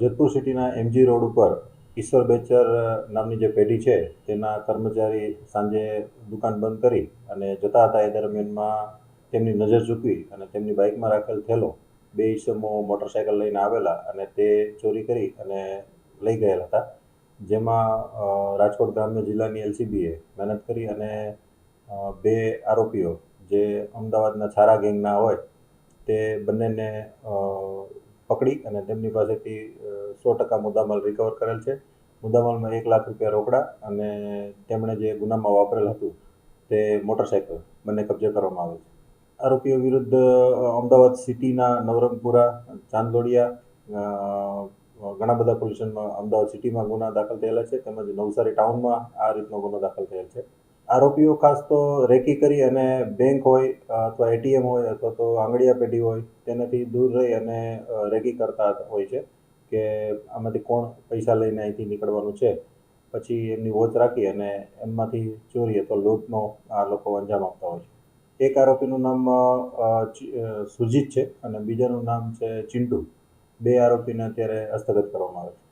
જેતપુર સિટીના MG road ઉપર ઈશ્વર બેચર નામની જે પેઢી છે, તેના કર્મચારી સાંજે દુકાન બંધ કરી અને જતા હતા એ દરમિયાનમાં તેમની નજર ચૂકવી અને તેમની બાઇકમાં રાખેલ થેલો બે ઈસમો મોટરસાઇકલ લઈને આવેલા અને તે ચોરી કરી અને લઈ ગયેલા હતા. જેમાં રાજકોટ ગ્રામ્ય જિલ્લાની એલસીબીએ મહેનત કરી અને બે આરોપીઓ જે અમદાવાદના છારા ગેંગના હોય તે બંનેને પકડી અને તેમની પાસેથી સો ટકા મુદ્દામાલ રિકવર કરેલ છે. મુદ્દામાલમાં એક લાખ રૂપિયા રોકડા અને તેમણે જે ગુનામાં વાપરેલ હતું તે મોટરસાઇકલ બંને કબજે કરવામાં આવે છે. આરોપીઓ વિરુદ્ધ અમદાવાદ સિટીના નવરંગપુરા, ચાંદલોડિયા ઘણા બધા પોલ્યુશનમાં અમદાવાદ સિટીમાં ગુના દાખલ થયેલા છે. તેમજ નવસારી ટાઉનમાં આ રીતનો ગુનો દાખલ થયેલ છે. આરોપીઓ ખાસ તો રેકી કરી અને બેંક હોય, અથવા એટીએમ હોય, અથવા તો આંગળીયા પેઢી હોય, તેનાથી દૂર રહી અને રેકી કરતા હોય છે કે આમાંથી કોણ પૈસા લઈને અહીંથી નીકળવાનું છે. પછી એમની વોચ રાખી અને એમમાંથી ચોરી અથવા લૂંટનો આ લોકો અંજામ આપતા હોય છે. એક આરોપીનું નામ સુરજીત છે અને બીજાનું નામ છે ચિંટુ. બે આરોપીને અત્યારે હસ્તગત કરવામાં આવે છે.